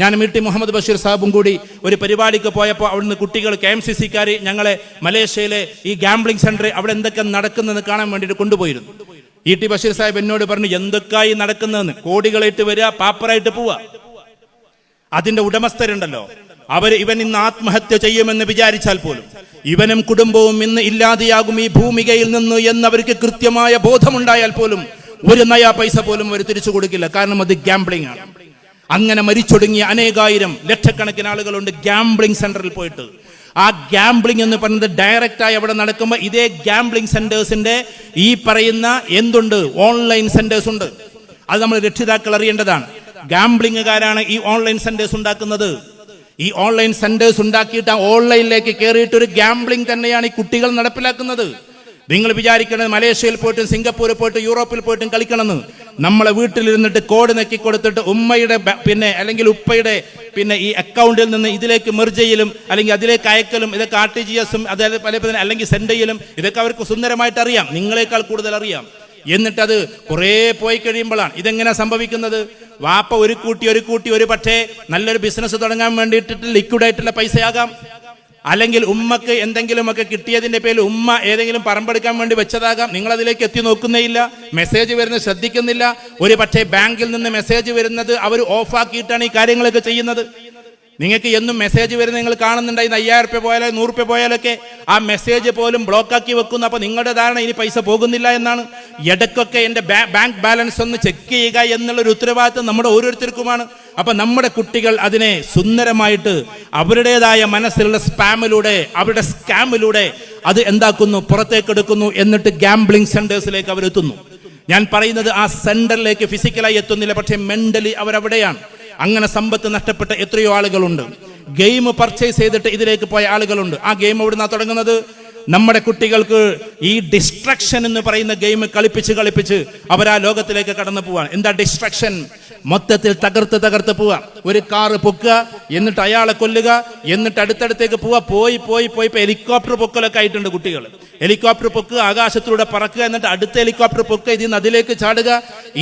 ഞാൻ മീട്ടി മുഹമ്മദ് ബഷീർ സാബും കൂടി ഒരു പരിപാടിക്ക് പോയപ്പോൾ അവിടുന്ന് കുട്ടികൾ കെ എം സി സിക്കാർ ഞങ്ങളെ മലേഷ്യയിലെ ഈ ഗാംബ്ലിംഗ് സെന്റർ അവിടെ എന്തൊക്കെ നടക്കുന്നതെന്ന് കാണാൻ വേണ്ടിയിട്ട് കൊണ്ടുപോയിരുന്നു. ഇ ടി ബഷീർ സാഹിബ് എന്നോട് പറഞ്ഞു എന്തൊക്കെയായി നടക്കുന്നതെന്ന്? കോടികളായിട്ട് വരിക പാപ്പറായിട്ട് പോവുക അതിന്റെ ഉടമസ്ഥരുണ്ടല്ലോ. അവർ ഇവൻ ഇന്ന് ആത്മഹത്യ ചെയ്യുമെന്ന് വിചാരിച്ചാൽ പോലും ഇവനും കുടുംബവും ഇന്ന് ഇല്ലാതെയാകും ഈ ഭൂമികയിൽ നിന്ന് എന്നവർക്ക് കൃത്യമായ ബോധമുണ്ടായാൽ പോലും ഒരു നയാ പൈസ പോലും അവർ തിരിച്ചു കൊടുക്കില്ല. കാരണം അത് ഗാംബ്ലിംഗ് ആണ്. അങ്ങനെ മരിച്ചൊടുങ്ങിയ അനേകായിരം ലക്ഷക്കണക്കിന് ആളുകളുണ്ട് ഗ്യാംബ്ലിംഗ് സെന്ററിൽ പോയിട്ട്. ആ ഗ്യാംബ്ലിംഗ് എന്ന് പറയുന്നത് ഡയറക്റ്റ് ആയി അവിടെ നടക്കുമ്പോൾ ഇതേ ഗ്യാംബ്ലിംഗ് സെന്റേഴ്സിന്റെ ഈ പറയുന്ന എന്തുണ്ട്? ഓൺലൈൻ സെന്റേഴ്സ് ഉണ്ട്. അത് നമ്മൾ രക്ഷിതാക്കൾ അറിയേണ്ടതാണ്. ഗാംബ്ലിംഗുകാരാണ് ഈ ഓൺലൈൻ സെന്റേഴ്സ് ഉണ്ടാക്കുന്നത്. ഈ ഓൺലൈൻ സെന്റേഴ്സ് ഉണ്ടാക്കിയിട്ട് ആ ഓൺലൈനിലേക്ക് കയറിയിട്ട് ഒരു ഗാംബ്ലിംഗ് തന്നെയാണ് ഈ കുട്ടികൾ നടപ്പിലാക്കുന്നത്. നിങ്ങൾ വിചാരിക്കുന്നത് മലേഷ്യയിൽ പോയിട്ടും സിംഗപ്പൂരിൽ പോയിട്ടും യൂറോപ്പിൽ പോയിട്ടും കളിക്കണമെന്ന്. നമ്മളെ വീട്ടിലിരുന്നിട്ട് കോഡ് നെക്കി കൊടുത്തിട്ട് ഉമ്മയുടെ പിന്നെ അല്ലെങ്കിൽ ഉപ്പയുടെ പിന്നെ ഈ അക്കൗണ്ടിൽ നിന്ന് ഇതിലേക്ക് മെർജയിലും അല്ലെങ്കിൽ അതിലേക്ക് അയക്കലും ഇതൊക്കെ ആർ ടി ജി എസും അതായത് പല അല്ലെങ്കിൽ സെൻഡ് ചെയ്യലും ഇതൊക്കെ അവർക്ക് സുന്ദരമായിട്ട് അറിയാം. നിങ്ങളെക്കാൾ കൂടുതൽ അറിയാം. എന്നിട്ടത് കുറേ പോയി കഴിയുമ്പോഴാണ്. ഇതെങ്ങനെ സംഭവിക്കുന്നത്? വാപ്പ ഒരു കൂട്ടി ഒരു കൂട്ടി ഒരു പക്ഷേ നല്ലൊരു ബിസിനസ് തുടങ്ങാൻ വേണ്ടിയിട്ട് ലിക്വിഡ് ആയിട്ടുള്ള പൈസയാകാം. അല്ലെങ്കിൽ ഉമ്മക്ക് എന്തെങ്കിലുമൊക്കെ കിട്ടിയതിന്റെ പേരിൽ ഉമ്മ ഏതെങ്കിലും പറമ്പെടുക്കാൻ വേണ്ടി വെച്ചതാകാം. നിങ്ങൾ അതിലേക്ക് എത്തി നോക്കുന്നേയില്ല. മെസ്സേജ് വരുന്നത് ശ്രദ്ധിക്കുന്നില്ല. ഒരു പക്ഷേ ബാങ്കിൽ നിന്ന് മെസ്സേജ് വരുന്നത് അവർ ഓഫാക്കിയിട്ടാണ് ഈ കാര്യങ്ങളൊക്കെ ചെയ്യുന്നത്. നിങ്ങൾക്ക് എന്നും മെസ്സേജ് വരുന്നത് നിങ്ങൾ കാണുന്നുണ്ടായി അയ്യായിരം റുപ്യ പോയാലോ നൂറ് റുപ്യ പോയാലൊക്കെ. ആ മെസ്സേജ് പോലും ബ്ലോക്കാക്കി വെക്കുന്നു. അപ്പോൾ നിങ്ങളുടെ ധാരണ ഇനി പൈസ പോകുന്നില്ല എന്നാണ്. ഇടയ്ക്കൊക്കെ എന്റെ ബാങ്ക് ബാലൻസ് ഒന്ന് ചെക്ക് ചെയ്യുക എന്നുള്ളൊരു ഉത്തരവാദിത്വം നമ്മുടെ ഓരോരുത്തർക്കുമാണ്. അപ്പം നമ്മുടെ കുട്ടികൾ അതിനെ സുന്ദരമായിട്ട് അവരുടേതായ മനസ്സിലുള്ള സ്പാമിലൂടെ അവരുടെ സ്കാമിലൂടെ അത് എന്താക്കുന്നു? പുറത്തേക്ക് എടുക്കുന്നു എന്നിട്ട് ഗാംബ്ലിംഗ് സെന്റേഴ്സിലേക്ക് അവരെത്തുന്നു. ഞാൻ പറയുന്നത് ആ സെന്ററിലേക്ക് ഫിസിക്കലായി എത്തുന്നില്ല. പക്ഷേ മെന്റലി അവരവിടെയാണ്. അങ്ങനെ സമ്പത്ത് നഷ്ടപ്പെട്ട എത്രയോ ആളുകളുണ്ട്. ഗെയിം പർച്ചേസ് ചെയ്തിട്ട് ഇതിലേക്ക് പോയ ആളുകളുണ്ട്. ആ ഗെയിം എവിടുന്നാണ് തുടങ്ങുന്നത്? നമ്മുടെ കുട്ടികൾക്ക് ഈ ഡിസ്ട്രക്ഷൻ എന്ന് പറയുന്ന ഗെയിം കളിപ്പിച്ച് കളിപ്പിച്ച് അവരാ ലോകത്തിലേക്ക് കടന്നു പോവാണ് എന്താ ഡിസ്ട്രക്ഷൻ മൊത്തത്തിൽ തകർത്ത് തകർത്ത് പോവുക ഒരു കാറ് പൊക്കുക എന്നിട്ട് അയാളെ കൊല്ലുക എന്നിട്ട് അടുത്തടുത്തേക്ക് പോവുക പോയി പോയി പോയി. ഇപ്പൊ ഹെലികോപ്റ്റർ പൊക്കലൊക്കെ ആയിട്ടുണ്ട് കുട്ടികൾ. ഹെലികോപ്റ്റർ പൊക്കുക ആകാശത്തിലൂടെ പറക്കുക എന്നിട്ട് അടുത്ത ഹെലികോപ്റ്റർ പൊക്കുക ഇതിൽ നിന്ന് അതിലേക്ക് ചാടുക.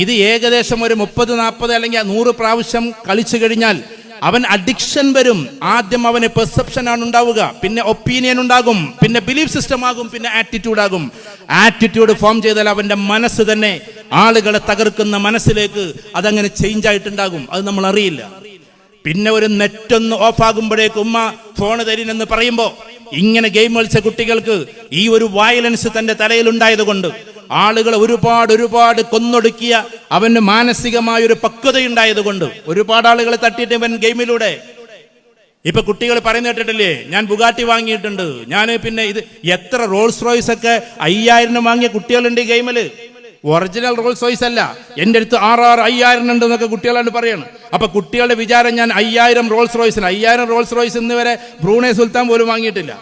ഇത് ഏകദേശം ഒരു മുപ്പത് നാൽപ്പത് അല്ലെങ്കിൽ നൂറ് പ്രാവശ്യം കളിച്ചു കഴിഞ്ഞാൽ അവൻ അഡിക്ഷൻ വരും. ആദ്യം അവന് പെർസെപ്ഷൻ ആണ് ഉണ്ടാവുക. പിന്നെ ഒപ്പീനിയൻ ഉണ്ടാകും. പിന്നെ ബിലീഫ് സിസ്റ്റം ആകും. പിന്നെ ആറ്റിറ്റ്യൂഡ് ആകും. ആറ്റിറ്റ്യൂഡ് ഫോം ചെയ്താൽ അവന്റെ മനസ്സ് തന്നെ ആളുകളെ തകർക്കുന്ന മനസ്സിലേക്ക് അതങ്ങനെ ചേഞ്ച് ആയിട്ടുണ്ടാകും. അത് നമ്മൾ അറിയില്ല. പിന്നെ ഒരു നെറ്റൊന്ന് ഓഫ് ആകുമ്പോഴേക്ക് ഉമ്മ ഫോൺ തരിനെന്ന് പറയുമ്പോൾ ഇങ്ങനെ ഗെയിം കളിച്ച കുട്ടികൾക്ക് ഈ ഒരു വയലൻസ് തന്റെ തലയിൽ ഉണ്ടായത് കൊണ്ട് ആളുകൾ ഒരുപാട് ഒരുപാട് കൊന്നൊടുക്കിയ അവന് മാനസികമായ ഒരു പക്വതയുണ്ടായത് കൊണ്ട് ഒരുപാട് ആളുകളെ തട്ടിയിട്ട് ഇവൻ ഗെയിമിലൂടെ. ഇപ്പൊ കുട്ടികൾ പറയുന്ന കേട്ടിട്ടില്ലേ? ഞാൻ ബുഗാട്ടി വാങ്ങിയിട്ടുണ്ട്. ഞാൻ പിന്നെ ഇത് എത്ര റോൾസ് റോയ്സ് ഒക്കെ അയ്യായിരം വാങ്ങിയ കുട്ടികളുണ്ട് ഈ ഗെയിമിൽ. ഒറിജിനൽ റോൾസ് റോയ്സ് അല്ല. എന്റെ അടുത്ത് ആറ് ആറ് അയ്യായിരം ഉണ്ട് എന്നൊക്കെ കുട്ടികളാണ് പറയണം അപ്പൊ കുട്ടികളുടെ വിചാരം ഞാൻ അയ്യായിരം റോൾസ് റോയ്സിന് അയ്യായിരം റോൾസ് റോയ്സ് ഇന്ന് വരെ ബ്രൂണെ സുൽത്താൻ പോലും വാങ്ങിയിട്ടില്ല.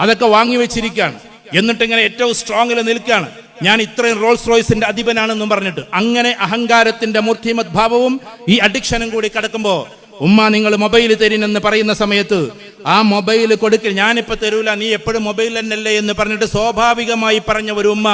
അതൊക്കെ വാങ്ങി വെച്ചിരിക്കുകയാണ്. എന്നിട്ടിങ്ങനെ ഏറ്റവും സ്ട്രോങ്ങിൽ നിൽക്കുകയാണ്. ഞാൻ ഇത്രയും റോൾസ് റോയ്സിന്റെ അധിപനാണെന്നും പറഞ്ഞിട്ട് അങ്ങനെ അഹങ്കാരത്തിന്റെ മൂർത്തിമത് ഭാവവും ഈ അഡിക്ഷനും കൂടി കടക്കുമ്പോൾ ഉമ്മ നിങ്ങൾ മൊബൈൽ തരീനെന്ന് പറയുന്ന സമയത്ത് ആ മൊബൈൽ കൊടുക്കൽ ഞാനിപ്പോ തരൂല നീ എപ്പോഴും മൊബൈൽ തന്നെയല്ലേ എന്ന് പറഞ്ഞിട്ട് സ്വാഭാവികമായി പറഞ്ഞ ഒരു ഉമ്മ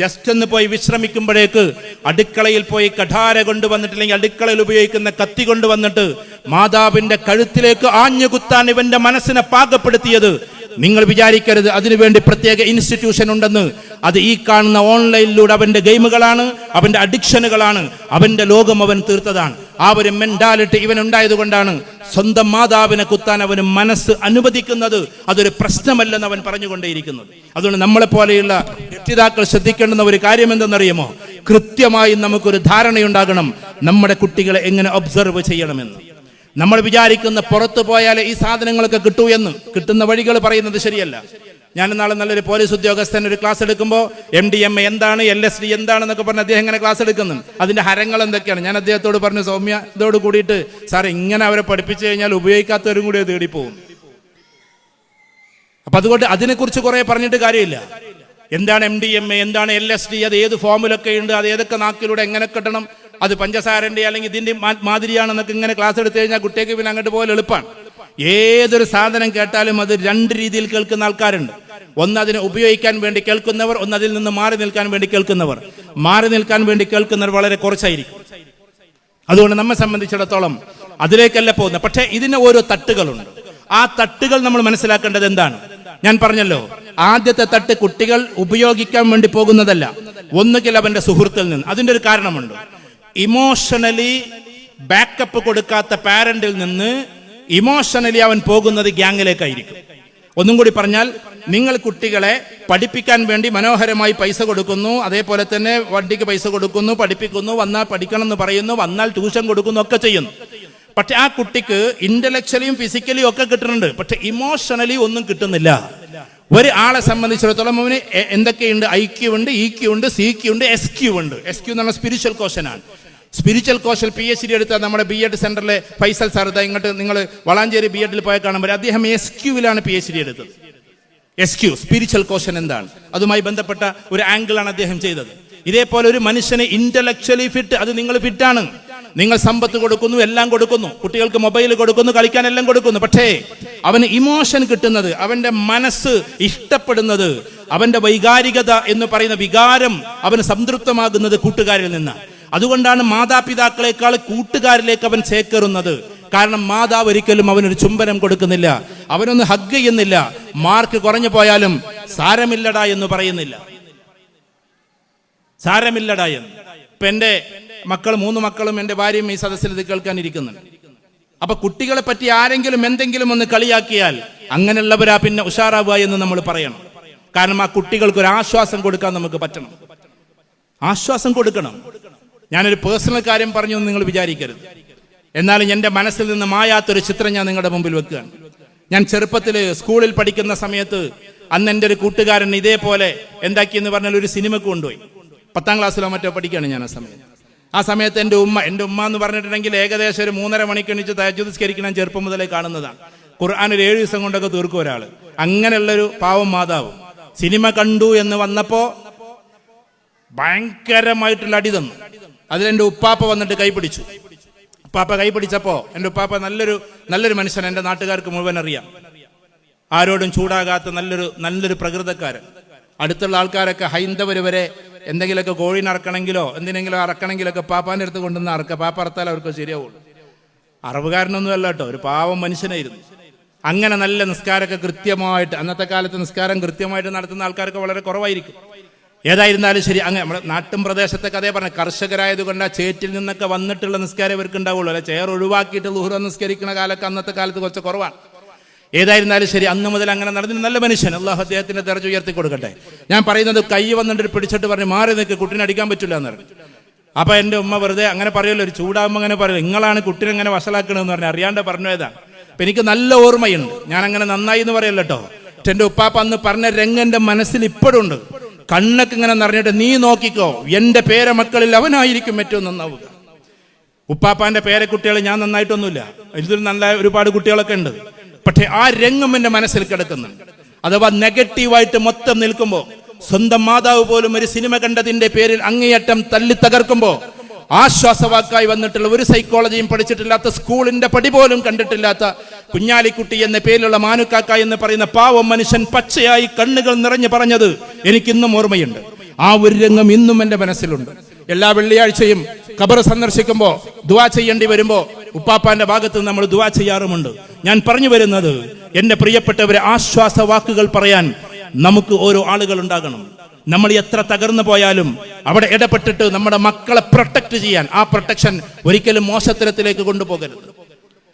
ജസ്റ്റ് ഒന്ന് പോയി വിശ്രമിക്കുമ്പോഴേക്ക് അടുക്കളയിൽ പോയി കഠാര കൊണ്ടുവന്നിട്ടില്ലെങ്കിൽ അടുക്കളയിൽ ഉപയോഗിക്കുന്ന കത്തി കൊണ്ടുവന്നിട്ട് മാതാവിന്റെ കഴുത്തിലേക്ക് ആഞ്ഞു കുത്താൻ ഇവന്റെ മനസ്സിനെ പാകപ്പെടുത്തിയത്. നിങ്ങൾ വിചാരിക്കരുത് അതിനുവേണ്ടി പ്രത്യേക ഇൻസ്റ്റിറ്റ്യൂഷൻ ഉണ്ടെന്ന്. അത് ഈ കാണുന്ന ഓൺലൈനിലൂടെ അവന്റെ ഗെയിമുകളാണ് അവന്റെ അഡിക്ഷനുകളാണ് അവന്റെ ലോകം അവൻ തീർത്തതാണ്. ആ ഒരു മെന്റാലിറ്റി ഇവൻ ഉണ്ടായതുകൊണ്ടാണ് സ്വന്തം മാതാവിനെ കുത്താൻ അവന് മനസ്സ് അനുവദിക്കുന്നത്. അതൊരു പ്രശ്നമല്ലെന്ന് അവൻ പറഞ്ഞുകൊണ്ടേയിരിക്കുന്നത്. അതുകൊണ്ട് നമ്മളെ പോലെയുള്ള രക്ഷിതാക്കൾ ശ്രദ്ധിക്കേണ്ടുന്ന ഒരു കാര്യം എന്തെന്നറിയുമോ? കൃത്യമായി നമുക്കൊരു ധാരണയുണ്ടാകണം. നമ്മുടെ കുട്ടികളെ എങ്ങനെ ഒബ്സർവ് ചെയ്യണമെന്ന്. നമ്മൾ വിചാരിക്കുന്ന പുറത്തു പോയാലേ ഈ സാധനങ്ങളൊക്കെ കിട്ടൂ എന്ന് കിട്ടുന്ന വഴികൾ പറയുന്നത് ശരിയല്ല. ഞാൻ നാളെ നല്ലൊരു പോലീസ് ഉദ്യോഗസ്ഥൻ ഒരു ക്ലാസ് എടുക്കുമ്പോൾ എം ഡി എം എന്താണ് എൽ എസ് ഡി എന്താണെന്നൊക്കെ പറഞ്ഞ് അദ്ദേഹം ഇങ്ങനെ ക്ലാസ് എടുക്കുന്നു അതിന്റെ ഹരങ്ങൾ എന്തൊക്കെയാണ്? ഞാൻ അദ്ദേഹത്തോട് പറഞ്ഞു സൗമ്യ ഇതോട് കൂടിയിട്ട് സാർ ഇങ്ങനെ അവരെ പഠിപ്പിച്ചു കഴിഞ്ഞാൽ ഉപയോഗിക്കാത്തവരും കൂടി അത് പോകും അപ്പൊ അതുകൊണ്ട് അതിനെക്കുറിച്ച് കുറെ പറഞ്ഞിട്ട് കാര്യമില്ല. എന്താണ് എം ഡി എം എ എന്താണ് എൽ എസ് ഡി അത് ഏത് ഫോമിലൊക്കെ ഉണ്ട്? അത് ഏതൊക്കെ നാക്കിലൂടെ എങ്ങനെ കിട്ടണം? അത് പഞ്ചസാരന്റെ അല്ലെങ്കിൽ ഇതിന്റെ മാ- മാതിരിയാണെന്നൊക്കെ ഇങ്ങനെ ക്ലാസ് എടുത്തു കഴിഞ്ഞാൽ കുട്ടിക്ക് പിന്നെ അങ്ങോട്ട് പോലെ എളുപ്പമാണ് ഏതൊരു സാധനം കേട്ടാലും അത് രണ്ട് രീതിയിൽ കേൾക്കുന്ന ആൾക്കാരുണ്ട്. ഒന്ന് അതിനെ ഉപയോഗിക്കാൻ വേണ്ടി കേൾക്കുന്നവർ ഒന്ന് അതിൽ നിന്ന് മാറി നിൽക്കാൻ വേണ്ടി കേൾക്കുന്നവർ. മാറി നിൽക്കാൻ വേണ്ടി കേൾക്കുന്നവർ വളരെ കുറച്ചായിരിക്കും. അതുകൊണ്ട് നമ്മെ സംബന്ധിച്ചിടത്തോളം അതിലേക്കല്ല പോകുന്നത്. പക്ഷേ ഇതിന് ഓരോ തട്ടുകളുണ്ട്. ആ തട്ടുകൾ നമ്മൾ മനസ്സിലാക്കേണ്ടത് എന്താണ്? ഞാൻ പറഞ്ഞല്ലോ ആദ്യത്തെ തട്ട് കുട്ടികൾ ഉപയോഗിക്കാൻ വേണ്ടി പോകുന്നതല്ല. ഒന്നുകിൽ അവന്റെ സുഹൃത്തിൽ നിന്ന്. അതിന്റെ ഒരു കാരണമുണ്ട്. ഇമോഷണലി ബാക്കപ്പ് കൊടുക്കാത്ത പാരന്റിൽ നിന്ന് ഇമോഷണലി അവൻ പോകുന്നത് ഗ്യാങ്ങിലേക്കായിരിക്കും. ഒന്നും കൂടി പറഞ്ഞാൽ നിങ്ങൾ കുട്ടികളെ പഠിപ്പിക്കാൻ വേണ്ടി മനോഹരമായി പൈസ കൊടുക്കുന്നു അതേപോലെ തന്നെ വണ്ടിക്ക് പൈസ കൊടുക്കുന്നു പഠിപ്പിക്കുന്നു വന്നാൽ പഠിക്കണം എന്ന് പറയുന്നു വന്നാൽ ട്യൂഷൻ കൊടുക്കുന്നു ഒക്കെ ചെയ്യുന്നു. പക്ഷെ ആ കുട്ടിക്ക് ഇന്റലക്ച്വലിയും ഫിസിക്കലിയും ഒക്കെ കിട്ടുന്നുണ്ട്. പക്ഷെ ഇമോഷണലി ഒന്നും കിട്ടുന്നില്ല. ഒരു ആളെ സംബന്ധിച്ചിടത്തോളം അവന് എന്തൊക്കെയുണ്ട്? ഐ ക്യു ഉണ്ട് ഇ ക്യു ഉണ്ട് സി ക്യു ഉണ്ട് എസ് ക്യു ഉണ്ട്. എസ് ക്യു എന്ന് പറഞ്ഞാൽ സ്പിരിച്വൽ കോഷനാണ് സ്പിരിച്വൽ കോശൽ പി എച്ച് ഡി എടുത്ത നമ്മുടെ ബി എഡ് സെന്ററിലെ ഫൈസൽ സാർ ഇങ്ങോട്ട് നിങ്ങൾ വളാഞ്ചേരി ബി എഡിൽ പോയ കാണുമ്പോൾ അദ്ദേഹം എസ് ക്യൂവിലാണ് പി എച്ച് ഡി എടുത്തത്. എസ് ക്യു സ്പിരിച്വൽ കോശൻ എന്താണ്? അതുമായി ബന്ധപ്പെട്ട ഒരു ആംഗിളാണ് അദ്ദേഹം ചെയ്തത്. ഇതേപോലെ ഒരു മനുഷ്യനെ ഇന്റലക്ച്വലി ഫിറ്റ് അത് നിങ്ങൾ ഫിറ്റാണ് നിങ്ങൾ സമ്പത്ത് കൊടുക്കുന്നു എല്ലാം കൊടുക്കുന്നു. കുട്ടികൾക്ക് മൊബൈൽ കൊടുക്കുന്നു കളിക്കാൻ എല്ലാം കൊടുക്കുന്നു. പക്ഷേ അവന് ഇമോഷൻ കിട്ടുന്നത് അവന്റെ മനസ്സ് ഇഷ്ടപ്പെടുന്നത് അവന്റെ വൈകാരികത എന്ന് പറയുന്ന വികാരം അവന് സംതൃപ്തമാകുന്നത് കൂട്ടുകാരിൽ നിന്നാണ്. അതുകൊണ്ടാണ് മാതാപിതാക്കളെക്കാൾ കൂട്ടുകാരിലേക്ക് അവൻ ചേക്കേറുന്നത്. കാരണം മാതാവ് ഒരിക്കലും അവനൊരു ചുംബനം കൊടുക്കുന്നില്ല. അവനൊന്ന് ഹഗ് ചെയ്യുന്നില്ല. മാർക്ക് കുറഞ്ഞു പോയാലും സാരമില്ലടാ എന്ന് പറയുന്നില്ല. സാരമില്ലടാ എന്ന്. ഇപ്പൊ എന്റെ മക്കൾ മൂന്ന് മക്കളും എന്റെ ഭാര്യയും ഈ സദസ്സിൽ ഇത് കേൾക്കാൻ ഇരിക്കുന്നുണ്ട്. അപ്പൊ കുട്ടികളെ പറ്റി ആരെങ്കിലും എന്തെങ്കിലും ഒന്ന് കളിയാക്കിയാൽ അങ്ങനെയുള്ളവരാ പിന്നെ ഉഷാറാവുക എന്ന് നമ്മൾ പറയണം. കാരണം ആ കുട്ടികൾക്ക് ഒരു ആശ്വാസം കൊടുക്കാൻ നമുക്ക് പറ്റണം. ആശ്വാസം കൊടുക്കണം. ഞാനൊരു പേഴ്സണൽ കാര്യം പറഞ്ഞു നിങ്ങൾ വിചാരിക്കരുത്. എന്നാലും എന്റെ മനസ്സിൽ നിന്ന് മായാത്തൊരു ചിത്രം ഞാൻ നിങ്ങളുടെ മുമ്പിൽ വെക്കുകയാണ്. ഞാൻ ചെറുപ്പത്തിൽ സ്കൂളിൽ പഠിക്കുന്ന സമയത്ത് അന്ന് എന്റെ ഒരു കൂട്ടുകാരൻ ഇതേപോലെ എന്താക്കിയെന്ന് പറഞ്ഞാൽ ഒരു സിനിമക്ക് കൊണ്ടുപോയി. പത്താം ക്ലാസ്സിലോ മറ്റോ പഠിക്കുകയാണ് ഞാൻ ആ സമയത്ത്. ആ സമയത്ത് എന്റെ ഉമ്മ എന്റെ ഉമ്മ എന്ന് പറഞ്ഞിട്ടുണ്ടെങ്കിൽ ഏകദേശം ഒരു മൂന്നര മണിക്ക് എണീച്ച് തയ്ച്ചുസ്കരിക്കണം ചെറുപ്പം മുതലേ കാണുന്നതാണ്. ഖുർആൻ ഒരു ഏഴ് ദിവസം കൊണ്ടൊക്കെ തീർക്കും ഒരാൾ. അങ്ങനെയുള്ളൊരു പാവം മാതാവ്. സിനിമ കണ്ടു എന്ന് വന്നപ്പോ ഭയങ്കരമായിട്ടുള്ള അടി തന്നു. അതിലെന്റെ ഉപ്പാപ്പ വന്നിട്ട് കൈപിടിച്ചു. ഉപ്പാപ്പ കൈ പിടിച്ചപ്പോ എന്റെ ഉപ്പാപ്പ നല്ലൊരു നല്ലൊരു മനുഷ്യൻ എന്റെ നാട്ടുകാർക്ക് മുഴുവൻ അറിയാം. ആരോടും ചൂടാകാത്ത നല്ലൊരു നല്ലൊരു പ്രകൃതക്കാരൻ. അടുത്തുള്ള ആൾക്കാരൊക്കെ ഹൈന്ദവർ വരെ എന്തെങ്കിലുമൊക്കെ കോഴീനെ അറക്കണമെങ്കിലോ എന്തിനെങ്കിലും അറക്കണമെങ്കിലൊക്കെ പാപ്പാന്റെ അടുത്ത് കൊണ്ടുവന്ന് അറക്കുക. പാപ്പ അറത്താൽ അവർക്ക് ശരിയാവുള്ളൂ. അറവുകാരനൊന്നും അല്ല കേട്ടോ. ഒരു പാവം മനുഷ്യനായിരുന്നു. അങ്ങനെ നല്ല നിസ്കാരമൊക്കെ കൃത്യമായിട്ട് അന്നത്തെ കാലത്ത് നിസ്കാരം കൃത്യമായിട്ട് നടത്തുന്ന ആൾക്കാരൊക്കെ വളരെ കുറവായിരിക്കും. ഏതായിരുന്നാലും ശരി അങ്ങനെ നമ്മുടെ നാട്ടും പ്രദേശത്തെ കഥയെ പറഞ്ഞ കർഷകരായതുകൊണ്ട് ആ ചേറ്റിൽ നിന്നൊക്കെ വന്നിട്ടുള്ള നിസ്കാരം ഇവർക്ക് ഉണ്ടാവുള്ളൂ അല്ലെ ചെയർ ഒഴിവാക്കിയിട്ട് ലുഹുറ നിസ്കരിക്കുന്ന കാലൊക്കെ അന്നത്തെ കാലത്ത് കുറച്ച് കുറവാണ്. ഏതായിരുന്നാലും ശരി അന്ന് മുതൽ അങ്ങനെ നടന്നിട്ട് നല്ല മനുഷ്യൻ അള്ളാഹു അദ്ദേഹത്തിന്റെ ദർജ ഉയർത്തി കൊടുക്കട്ടെ. ഞാൻ പറയുന്നത് കൈ വന്നിട്ട് പിടിച്ചിട്ട് പറഞ്ഞ് മാറി നിൽക്ക് കുട്ടിനെ അടിക്കാൻ പറ്റില്ല എന്ന് പറഞ്ഞു. അപ്പൊ എന്റെ ഉമ്മ വെറുതെ അങ്ങനെ പറയുമല്ലോ ഒരു ചൂടാകുമ്പോൾ അങ്ങനെ പറയും നിങ്ങളാണ് കുട്ടിനെ അങ്ങനെ വഷളാക്കണമെന്ന് പറഞ്ഞു അറിയാണ്ട് പറഞ്ഞു ഏതാണ് അപ്പൊ എനിക്ക് നല്ല ഓർമ്മയുണ്ട് ഞാൻ അങ്ങനെ നന്നായി എന്ന് പറയല്ലോ കേട്ടോ എന്റെ ഉപ്പാപ്പ അന്ന് പറഞ്ഞ രംഗം എന്റെ മനസ്സിൽ ഇപ്പോഴുണ്ട് കണ്ണൊക്കെ ഇങ്ങനെ നിറഞ്ഞിട്ട് നീ നോക്കിക്കോ. എന്റെ പേരമക്കളിൽ അവനായിരിക്കും ഏറ്റവും നന്നാവുക. ഉപ്പാപ്പാന്റെ പേരക്കുട്ടികളെ ഞാൻ നന്നായിട്ടൊന്നുമില്ല. ഇതിൽ നല്ല ഒരുപാട് കുട്ടികളൊക്കെ ഉണ്ട്. പക്ഷെ ആ രംഗം എന്റെ മനസ്സിൽ കിടക്കുന്നുണ്ട്. അഥവാ നെഗറ്റീവായിട്ട് മൊത്തം നിൽക്കുമ്പോൾ സ്വന്തം മാതാവ് പോലും ഒരു സിനിമ കണ്ടതിന്റെ പേരിൽ അങ്ങേയറ്റം തല്ലി തകർക്കുമ്പോ ആശ്വാസവാക്കായി വന്നിട്ടുള്ള ഒരു സൈക്കോളജിയും പഠിച്ചിട്ടില്ലാത്ത സ്കൂളിന്റെ പടി പോലും കണ്ടിട്ടില്ലാത്ത കുഞ്ഞാലിക്കുട്ടി എന്ന പേരിലുള്ള മാനുക്കാക്ക എന്ന് പറയുന്ന പാവം മനുഷ്യൻ പച്ചയായി കണ്ണുകൾ നിറഞ്ഞു പറഞ്ഞത് എനിക്കിന്നും ഓർമ്മയുണ്ട്. ആ ഒരു രംഗം ഇന്നും എന്റെ മനസ്സിലുണ്ട്. എല്ലാ വെള്ളിയാഴ്ചയും ഖബർ സന്ദർശിക്കുമ്പോൾ ദുവാ ചെയ്യേണ്ടി വരുമ്പോൾ ഉപ്പാപ്പാന്റെ ഭാഗത്ത് നമ്മൾ ദുവാ ചെയ്യാറുമുണ്ട്. ഞാൻ പറഞ്ഞു വരുന്നത് എന്റെ പ്രിയപ്പെട്ടവരെ ആശ്വാസ വാക്കുകൾ പറയാൻ നമുക്ക് ഓരോ ആളുകൾ ഉണ്ടാകണം. നമ്മൾ എത്ര തകർന്നു പോയാലും അവിടെ ഇടപെട്ടിട്ട് നമ്മുടെ മക്കളെ പ്രൊട്ടക്ട് ചെയ്യാൻ ആ പ്രൊട്ടക്ഷൻ ഒരിക്കലും മോശത്തരത്തിലേക്ക് കൊണ്ടുപോകരുത്.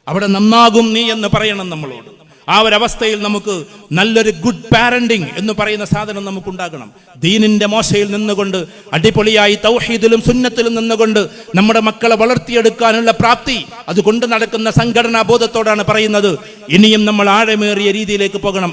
അവിടെ നന്നാകും നീ എന്ന് പറയണം നമ്മളോട്. ആ ഒരു അവസ്ഥയിൽ നമുക്ക് നല്ലൊരു ഗുഡ് പാരന്റിങ് എന്ന് പറയുന്ന സാധനം നമുക്ക് ഉണ്ടാകണം ദീനിന്റെ മോശയിൽ നിന്നുകൊണ്ട് അടിപൊളിയായി തൗഹീദിലും സുന്നത്തിലും നിന്നുകൊണ്ട് നമ്മുടെ മക്കളെ വളർത്തിയെടുക്കാനുള്ള പ്രാപ്തി അത് കൊണ്ട് നടക്കുന്ന സംഘടനാ ബോധത്തോടാണ് പറയുന്നത്. ഇനിയും നമ്മൾ ആഴമേറിയ രീതിയിലേക്ക് പോകണം.